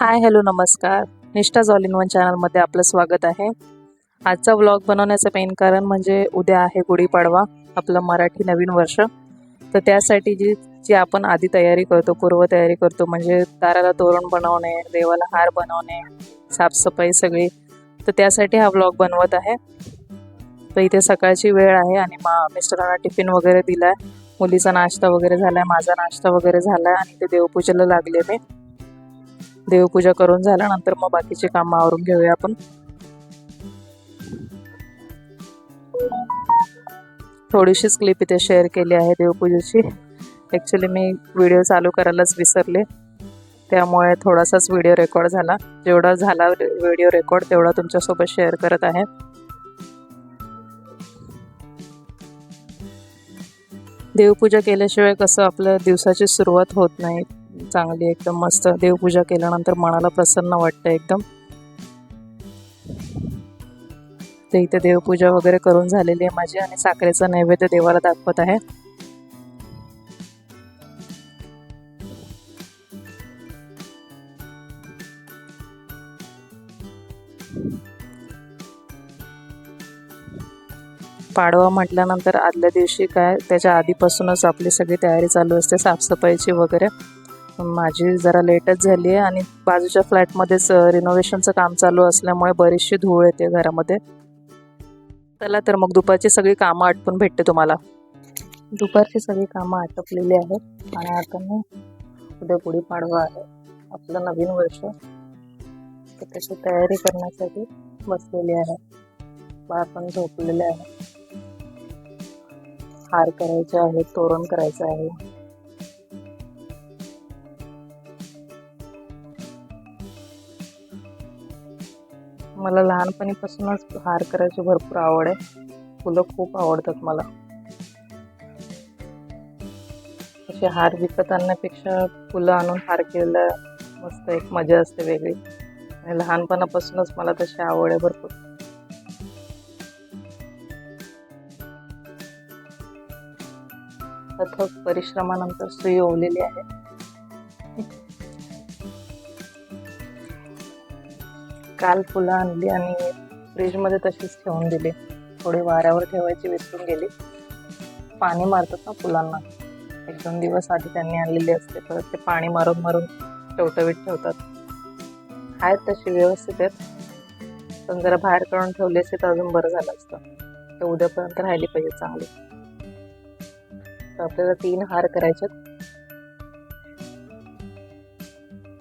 Hi hello नमस्कार. निष्ठा झॉल in one चॅनलमध्ये आपलं स्वागत आहे. आजचा व्लॉग बनवण्याचं मेन कारण म्हणजे उद्या आहे गुढीपाडवा आपलं मराठी नवीन वर्ष. तर त्यासाठी जी जी आपण आधी तयारी करतो पूर्वतयारी करतो म्हणजे दाराला तोरण बनवणे देवाला हार बनवणे साफसफाई सगळी तर त्यासाठी हा व्लॉग बनवत आहे. तर इथे सकाळची वेळ आहे आणि मा मिस्टरांना टिफिन वगैरे दिला आहे मुलीचा नाश्ता वगैरे झाला आहे माझा नाश्ता वगैरे झाला आहे आणि ते देवपूजेला लागले मी. देवपूजा करून झाल्यानंतर मग बाकीचे काम आवरून घेऊया आपण. थोडीशीच क्लिप इथे शेअर केली आहे देवपूजेची. ॲक्च्युली मी व्हिडिओ चालू करायलाच विसरले. त्यामुळे थोडासाच व्हिडिओ रेकॉर्ड झाला. जेवढा झाला व्हिडिओ रेकॉर्ड तेवढा तुमच्यासोबत शेअर करत आहे. देवपूजा केल्याशिवाय कसं आपल्या दिवसाची सुरुवात होत नाही. चांगली एकदम मस्त देवपूजा केल्यानंतर मनाला प्रसन्न वाटतं एकदम. ते इथे देवपूजा वगैरे करून झालेली आहे माझी आणि साखरेचा नैवेद्य देवाला दाखवत आहे. पाडवा म्हटल्यानंतर आदल्या दिवशी काय त्याच्या आधीपासूनच आपली सगळी तयारी चालू असते साफसफाईची वगैरे. माझी जरा लेटच झाली आहे आणि बाजूच्या फ्लॅटमध्येच रिनोव्हेशनचं काम चालू असल्यामुळे बरीचशी धूळ येते घरामध्ये. चला तर मग दुपारची सगळी कामं आटपून भेटते तुम्हाला. दुपारची सगळी कामं आटपलेली आहेत आणि आता मी उद्या गुढीपाडवा आहे. आपलं नवीन वर्ष. तर त्याची तयारी करण्यासाठी बसलेली आहे. बाळ पण झोपलेले आहे. हार करायचे आहे तोरण करायचं आहे. मला लहानपणीपासूनच हार करायची भरपूर आवड आहे. फुलं खूप आवडतात मला. असे हार विकत आणण्यापेक्षा फुलं आणून हार केलेला मस्त एक मजा असते वेगळी. आणि लहानपणापासूनच मला तशी आवड आहे भरपूर. अथक परिश्रमानंतर सुई ओवलेली आहे. काल फुलं आणली आणि फ्रीजमध्ये तशीच ठेवून दिली. थोडी वाऱ्यावर ठेवायची विसरून गेली. पाणी मारतात ना फुलांना. एक दोन दिवस आधी त्यांनी आणलेली असते परत ते पाणी मारून मारून टवटवीत ठेवतात. आहेत तशी व्यवस्थित आहेत. पण जरा बाहेर काढून ठेवली असते तर अजून बरं झालं असतं. तर उद्यापर्यंत राहिली पाहिजे चांगली. तर आपल्याला तीन हार करायचे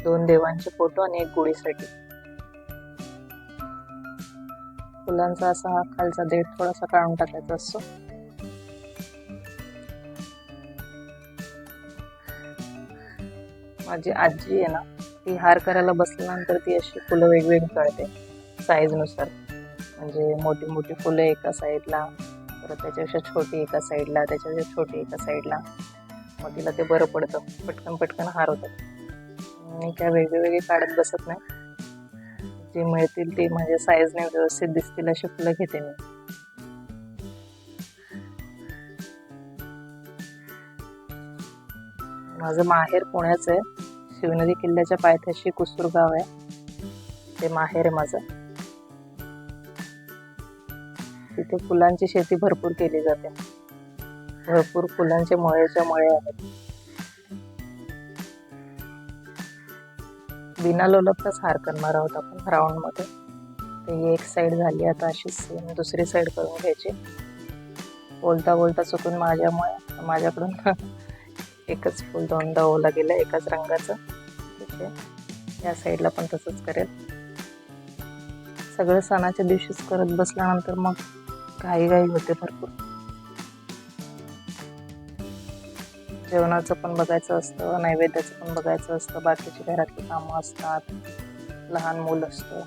दोन देवांचे फोटो आणि एक गुढीसाठी. फुलांचा असा हा खालचा देठ थोडासा काढून टाकायचा असतो. माझी आजी आहे ना ती हार करायला बसल्यानंतर ती अशी फुलं वेगवेगळी कळते साईजनुसार म्हणजे मोठी मोठी फुलं एका साईडला परत त्याच्यापेक्षा छोटी एका साईडला त्याच्यापेक्षा छोटी एका साईडला मग तिला ते बरं पडतं पटकन पटकन हार होतात. मी काय वेगळी काढत बसत नाही. जे मिळतील ते माझ्या साईजने व्यवस्थित दिसतील अशी फुलं घेते मी. माझं माहेर पुण्याचं आहे. शिवनदी किल्ल्याच्या पायथ्याशी कुसूर गाव आहे. ते माहेर आहे माझं. तिथे फुलांची शेती भरपूर केली जाते. भरपूर फुलांचे मळ्याच्या मळे आहेत. बिना लोलपचाच हार करणार आहोत आपण राऊंडमध्ये तर ही एक साईड झाली आता अशी सेम दुसरी साईड करून घ्यायची. बोलता बोलता चुकून माझ्यामुळे माझ्याकडून एकच फुल दोनदा ओला गेलं एकाच रंगाचं. ठीक आहे. या साईडला पण तसंच करेल. सगळं सणाच्या दिवशीच करत बसल्यानंतर मग घाई घाई होते भरपूर. जेवणाचं पण बघायचं असतं नैवेद्याचं पण बघायचं असतं बाकीची घरातली कामं असतात लहान मूल असतं.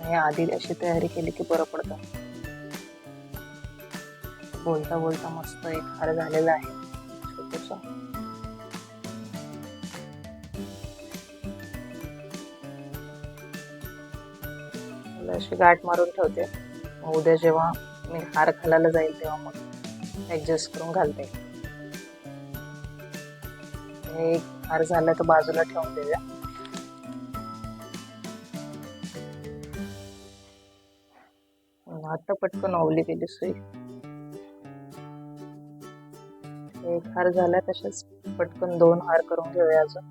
आणि आधी अशी तयारी केली की बरं पडतं. बोलता बोलता मस्त एक हार झालेला आहे. छोटंसं. अशी गाठ मारून ठेवते. उद्या जेव्हा मी हार घालायला जाईल तेव्हा मग ॲडजस्ट करून घालते. आणि फार झालं तर बाजूला ठेवून देऊया आता पटकन ओवली गेली सोय एक हार झाला तसेच पटकन दोन हार करून घेऊया अजून.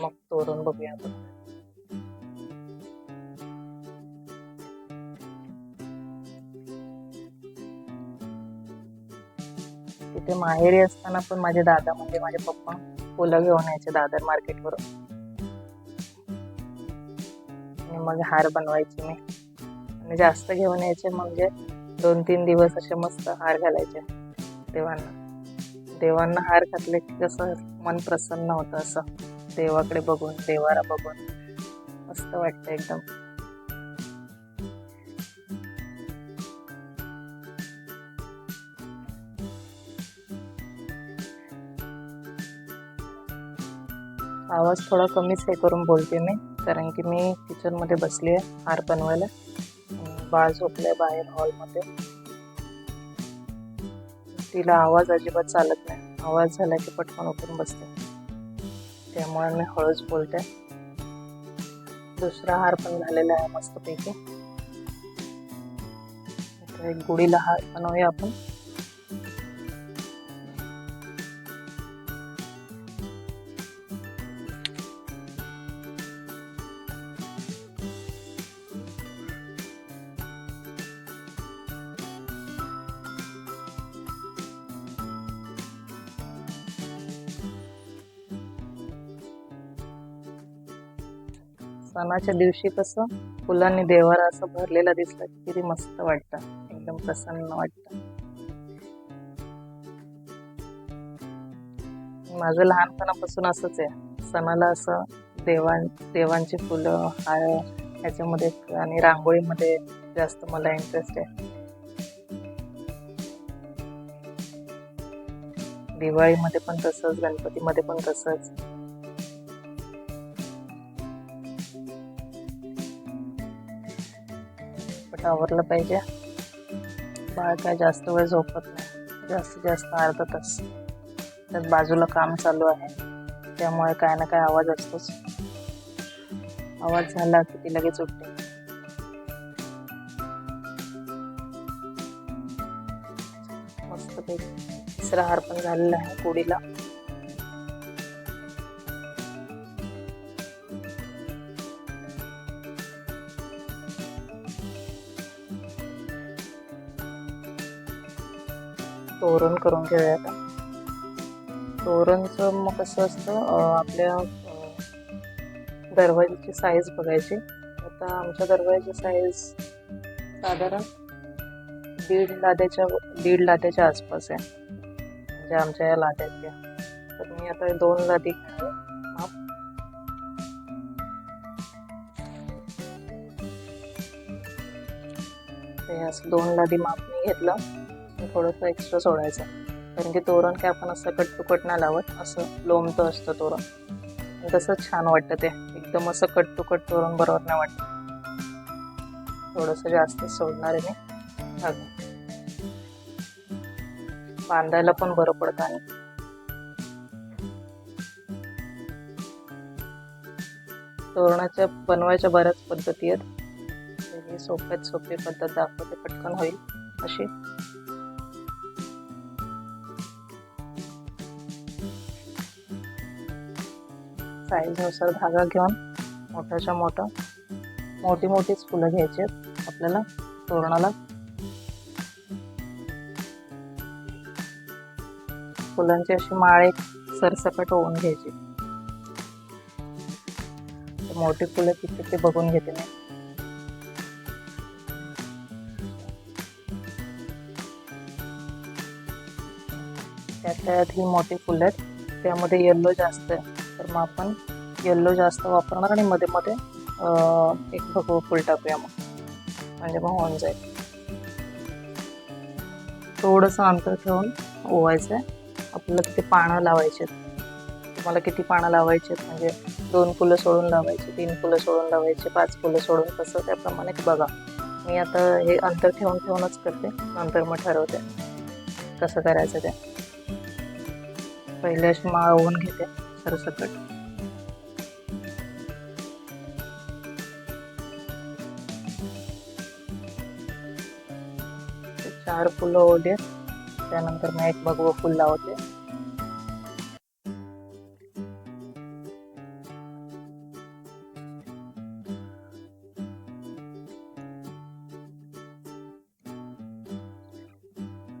मग तोडून बघूया आपण. तिथे माहेरी असताना पण माझे दादा म्हणजे माझे पप्पा फुलं घेऊन यायचे दादर मार्केटवरून आणि मग हार बनवायचे मी. आणि जास्त घेऊन यायचे म्हणजे दोन तीन दिवस असे मस्त हार घालायचे देवांना. देवांना हार घातले की कसं मन प्रसन्न होतं असं. देवाकडे बघून देवारा बघून. मस्त वाटतं एकदम. आवाज थोडा कमीच हे करून बोलते मी कारण की मी किचनमध्ये बसली आहे हार बनवायला. बाळ झोपलंय बाहेर हॉलमध्ये. तिला आवाज अजिबात चालत नाही. आवाज झाला की पटकन उठून बसते. त्यामुळे मी हळूच बोलते. दुसरा हार पण झालेला आहे मस्तपैकी. एक गुढीला हार बनवूया आपण. सणाच्या दिवशी कसं फुलांनी देवारा असं भरलेला दिसला की किती मस्त वाटतं. एकदम प्रसन्न वाटतं. माझं लहानपणापासून असंच आहे. सणाला असं देवां देवांची फुलं हार ह्याच्यामध्ये आणि रांगोळीमध्ये जास्त मला इंटरेस्ट आहे. दिवाळीमध्ये पण तसंच गणपतीमध्ये पण तसंच. आवरलं पाहिजे. बाळ काय जास्त वेळ झोपत नाही. जास्तीत जास्त अर्धा तास त्यात बाजूला काम चालू आहे. त्यामुळे काय ना काय आवाज असतोच. आवाज झाला की ती लगेच उठते. मस्तपैकी तिसरा हार पण झालेला आहे कोडीला तोरण करून घेऊया आता तोरणचं मग कसं असतं आपल्या दरवाजाची साईज बघायची. आता आमच्या दरवाजाची साईज साधारण दीड लाद्याच्या दीड लाद्याच्या आसपास आहे. म्हणजे आमच्या या लाद्यातल्या. तर मी आता दोन लादी माप असं दोन लादी माप मी घेतलं. आणि थोडंसं एक्स्ट्रा सोडायचं. कारण की तोरण काय आपण असं कट टुकट नाही लावत असं लोंबतं असतं तोरण. आणि तसंच छान वाटतं ते. एकदम असं कट टुकट तोरण बरोबर नाही वाटत. थोडंसं जास्त सोडणार आहे मी बांधायला पण बरं पडतं आणि. तोरणाच्या बनवायच्या बऱ्याच पद्धती आहेत. सोप्यात सोपी पद्धत दाखवते पटकन होईल अशी. साईजनुसार धागा घेऊन मोठ्याच्या मोठं मोठी मोठीच फुलं घ्यायची आहेत. आपल्याला तोरणाला. फुलांची अशी माळे सरसकट होऊन घ्यायची. मोठी फुलं किती ते बघून घेते मी. त्यात ही मोठी फुलं आहेत. त्यामध्ये येल्लो जास्त आहे. तर मग आपण येल्लो जास्त वापरणार आणि मध्ये मध्ये एक भगवं फुल टाकूया मग. म्हणजे मग होऊन जाईल. थोडंसं अंतर ठेवून ओवायचं आहे आपल्याला किती पानं लावायचे तुम्हाला किती पानं लावायचे म्हणजे दोन फुलं सोडून लावायची तीन फुलं सोडून लावायची पाच फुलं सोडून कसं त्याप्रमाणे बघा. मी आता हे अंतर ठेवून ठेवूनच करते. नंतर मग ठरवते कसं करायचं ते. पहिले अशी माळ ओवून घेते. सरसकट चार फुलं होते. त्यानंतर मी एक भगवं फुल लावते.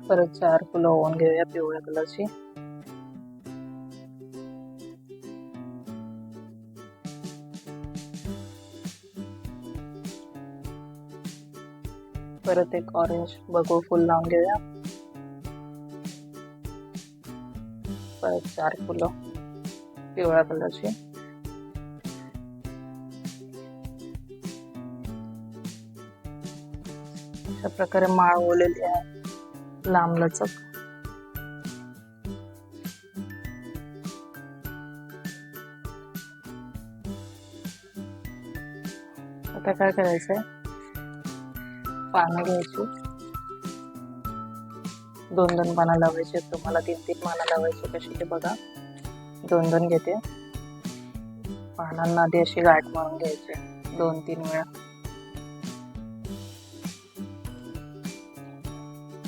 परत चार फुलं होऊन घेऊया पिवळ्या कलरची. परत एक ऑरेंज बघू फुल लावून घेऊया. परत चार फुलं पिवळ्या कलरची. अशा प्रकारे माळ ओलेली आहे लांब लचक. आता काय करायचंय? पानं घ्यायची. दोन दोन पानं लावायचे तुम्हाला तीन तीन पानं लावायची कशी ते बघा. दोन दोन घेते. पानांना आधी अशी गाठ मारून घ्यायची दोन तीन वेळा.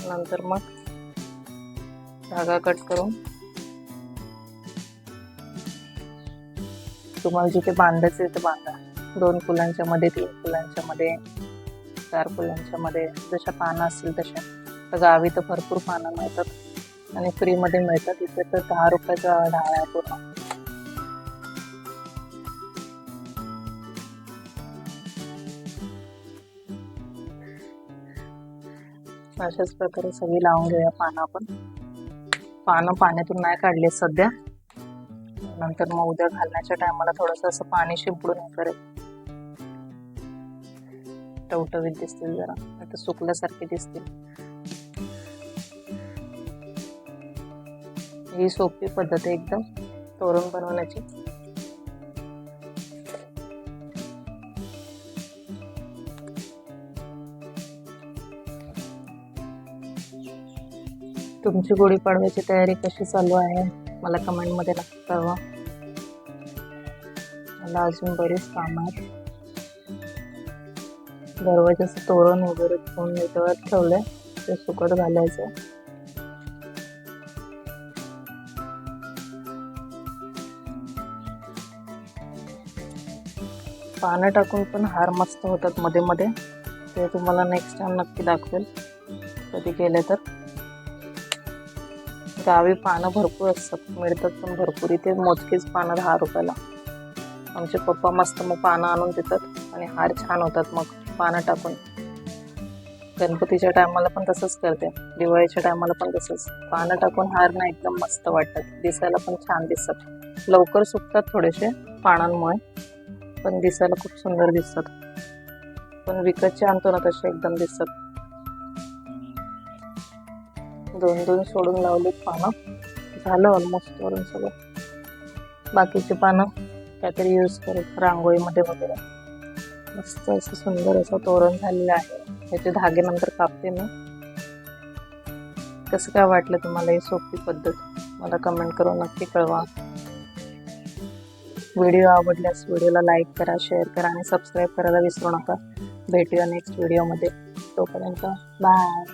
नंतर मग धागा कट करून तुम्हाला जिथे बांधायचं तिथे बांधा. दोन फुलांच्या मध्ये तीन फुलांच्या मध्ये. चार फुलांच्या मध्ये जशा पानं असतील तशा. तर गावी तर भरपूर पानं मिळतात. आणि फ्रीमध्ये मिळतात. इथे तर दहा रुपयाचा ढाळ आहे पूर्ण. अशाच प्रकारे सगळी लावून घेऊया पानं आपण. पानं पाण्यातून नाही काढले सध्या. नंतर मग उद्या घालण्याच्या टायमाला थोडंसं असं पाणी शिंपडून हे करेल टवटवीत दिसतील जरा. आता सुकल्यासारखे दिसतील. ही सोपी पद्धत आहे एकदम. तोरण बनवण्याची. तुमची गुढीपाडव्याची तयारी कशी चालू आहे? मला कमेंटमध्ये नक्की कळवा. मला अजून बरेच काम आहेत. दरवाजाचं तोरण वगैरे फोन याच्यावर ठेवलंय. ते सुकत घालायचं पानं टाकून पण हार मस्त होतात मध्ये मध्ये. ते तुम्हाला नेक्स्ट टाइम नक्की दाखवेल. कधी गेले तर. गावी पानं भरपूर असतात. मिळतात पण भरपूर. इथे मोजकीच पानं दहा रुपयाला. आमचे पप्पा मस्त मग पानं आणून देतात. आणि हार छान होतात. मग पानं टाकून. गणपतीच्या टायमाला पण तसंच करते. दिवाळीच्या टायमाला पण तसंच. पानं टाकून हार ना एकदम मस्त वाटतात. दिसायला पण छान दिसतात. लवकर सुकतात थोडेसे पानांमुळे पण दिसायला खूप सुंदर दिसतात. पण विकतचे आणतो ना तसे एकदम दिसतात. दोन दोन सोडून लावलीत पानं. झालं ऑलमोस्ट वरून सगळं. बाकीची पानं काहीतरी यूज करू. रांगोळीमध्ये वगैरे. मस्त असं सुंदर असं तोरण झालेलं आहे. त्याचे धागे नंतर कापते मी. कसं काय वाटलं तुम्हाला ही सोपी पद्धत? मला कमेंट करून नक्की कळवा. व्हिडिओ आवडल्यास व्हिडिओला लाईक करा शेअर करा आणि सबस्क्राईब करायला विसरू नका. भेटूया नेक्स्ट व्हिडिओमध्ये तोपर्यंत बाय